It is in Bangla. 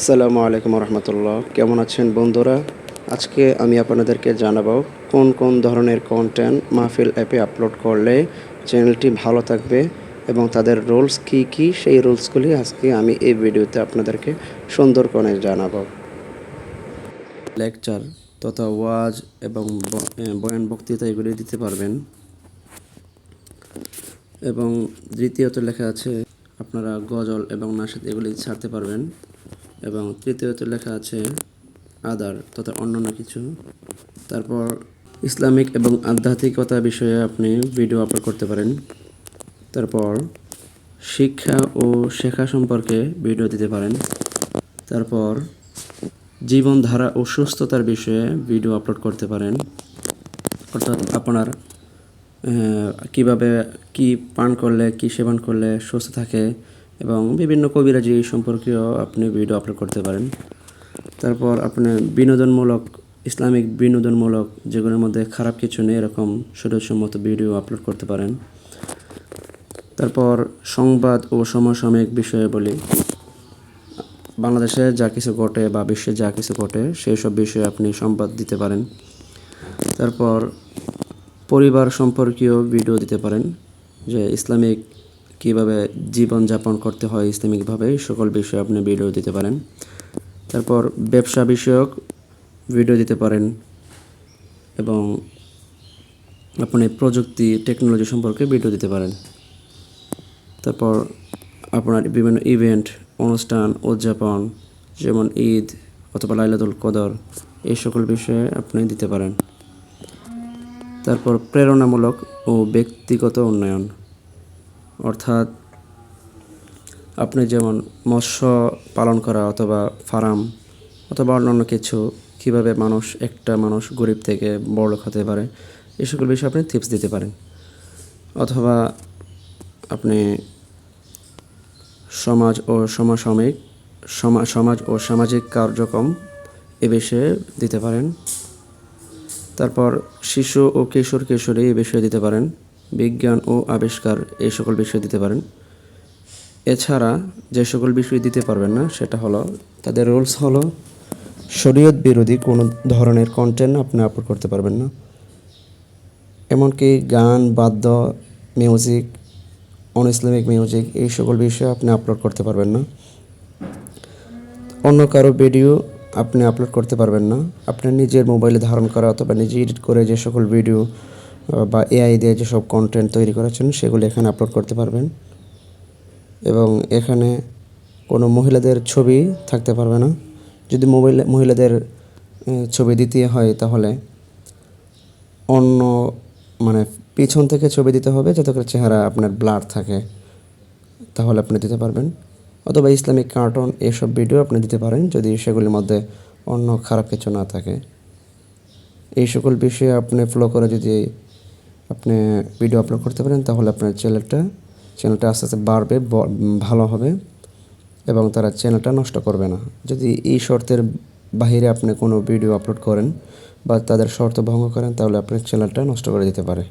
আসসালামু আলাইকুম রহমতুল্লাহ কেমন আছেন বন্ধুরা? আজকে আমি আপনাদেরকে জানাব কোন কোন ধরনের কন্টেন্ট মাহফিল অ্যাপে আপলোড করলে চ্যানেলটি ভালো থাকবে এবং তাদের রুলস কী কী? সেই রুলসগুলি আজকে আমি এই ভিডিওতে আপনাদেরকে সুন্দর করে জানাব। লেকচার তথা ওয়াজ এবং বয়ান বক্তৃতা এগুলি দিতে পারবেন। এবং দ্বিতীয়ত লেখা আছে, আপনারা গজল এবং নাশাদ এগুলি ছাড়তে পারবেন। এবং তৃতীয়ত লেখা আছে আদার, তথা অন্যান্য কিছু। তারপর ইসলামিক এবং আধ্যাত্মিকতা বিষয়ে আপনি ভিডিও আপলোড করতে পারেন। তারপর শিক্ষা ও শেখা সম্পর্কে ভিডিও দিতে পারেন। তারপর জীবনধারা ও সুস্থতার বিষয়ে ভিডিও আপলোড করতে পারেন। অর্থাৎ আপনার কীভাবে, কি পান করলে, কি সেবন করলে সুস্থ থাকে এবং বিভিন্ন কবিরাজি সম্পর্কেও আপনি ভিডিও আপলোড করতে পারেন। তারপর আপনি বিনোদনমূলক, ইসলামিক বিনোদনমূলক যেগুলোর মধ্যে খারাপ কিছু নেই, এরকম সুরসম্মত ভিডিও আপলোড করতে পারেন। তারপর সংবাদ ও সমসাময়িক বিষয়ে বলি। বাংলাদেশে যা কিছু ঘটে বা বিশ্বে যা কিছু ঘটে সেই সব বিষয়ে আপনি সংবাদ দিতে পারেন। তারপর পরিবার সম্পর্কীয় ভিডিও দিতে পারেন, যে ইসলামিক কীভাবে জীবনযাপন করতে হয় ইসলামিকভাবে সকল বিষয়ে আপনি ভিডিও দিতে পারেন। তারপর ব্যবসা বিষয়ক ভিডিও দিতে পারেন এবং আপনি প্রযুক্তি টেকনোলজি সম্পর্কে ভিডিও দিতে পারেন। তারপর আপনার বিভিন্ন ইভেন্ট অনুষ্ঠান, উদযাপন, যেমন ঈদ অথবা লাইলাতুল কদর, এই সকল বিষয়ে আপনি দিতে পারেন। তারপর প্রেরণামূলক ও ব্যক্তিগত উন্নয়ন। অর্থাৎ আপনি যেমন মৎস্য পালন করা অথবা ফার্ম অথবা অন্যান্য কিছু, কীভাবে মানুষ, একটা মানুষ গরিব থেকে বড়লোক হতে পারে এই সকল বিষয়ে আপনি টিপস দিতে পারেন। অথবা আপনি সমাজ ও সমসাময়িক, সমা- সমাজ ও সামাজিক কার্যক্রম এ বিষয়ে দিতে পারেন। তারপর শিশু ও কিশোর কিশোরী এই বিষয়ে দিতে পারেন। বিজ্ঞান ও আবিষ্কার এই সকল বিষয় দিতে পারেন। এছাড়া যে সকল বিষয় দিতে পারবেন না, সেটা হলো তাদের রুলস হলো, শরীয়ত বিরোধী কোনো ধরনের কন্টেন্ট আপনি আপলোড করতে পারবেন না। এমনকি গান, বাদ্য মিউজিক অন ইসলামিক মিউজিক এই সকল বিষয়ে আপনি আপলোড করতে পারবেন না। অন্য কারও ভিডিও আপনি আপলোড করতে পারবেন না। আপনার নিজের মোবাইলে ধারণ করা অথবা নিজে এডিট করে যে সকল ভিডিও বা এআই দিয়ে যেসব কন্টেন্ট তৈরি করেছেন সেগুলো এখানে আপলোড করতে পারবেন। এবং এখানে কোনো মহিলাদের ছবি থাকতে পারবে না। যদি মোবাইল মহিলাদের ছবি দিতে হয় তাহলে অন্য মানে পিছন থেকে ছবি দিতে হবে যাতে করে চেহারা আপনার ব্লার থাকে। তাহলে আপনি দিতে পারবেন। অথবা ইসলামিক কার্টুন এসব ভিডিও আপনি দিতে পারেন যদি সেগুলির মধ্যে অন্য খারাপ কিছু না থাকে। এই সকল বিষয়ে আপনি ফলো করে যদি আপনি ভিডিও আপলোড করতে পারেন, তাহলে আপনার চ্যানেলটা চ্যানেলটা আস্তে আস্তে বাড়বে ভালো হবে, এবং তারা চ্যানেলটা নষ্ট করবে না। যদি এই শর্তের বাহিরে আপনি কোনো ভিডিও আপলোড করেন বা তাদের শর্ত ভঙ্গ করেন, তাহলে আপনার চ্যানেলটা নষ্ট করে দিতে পারে।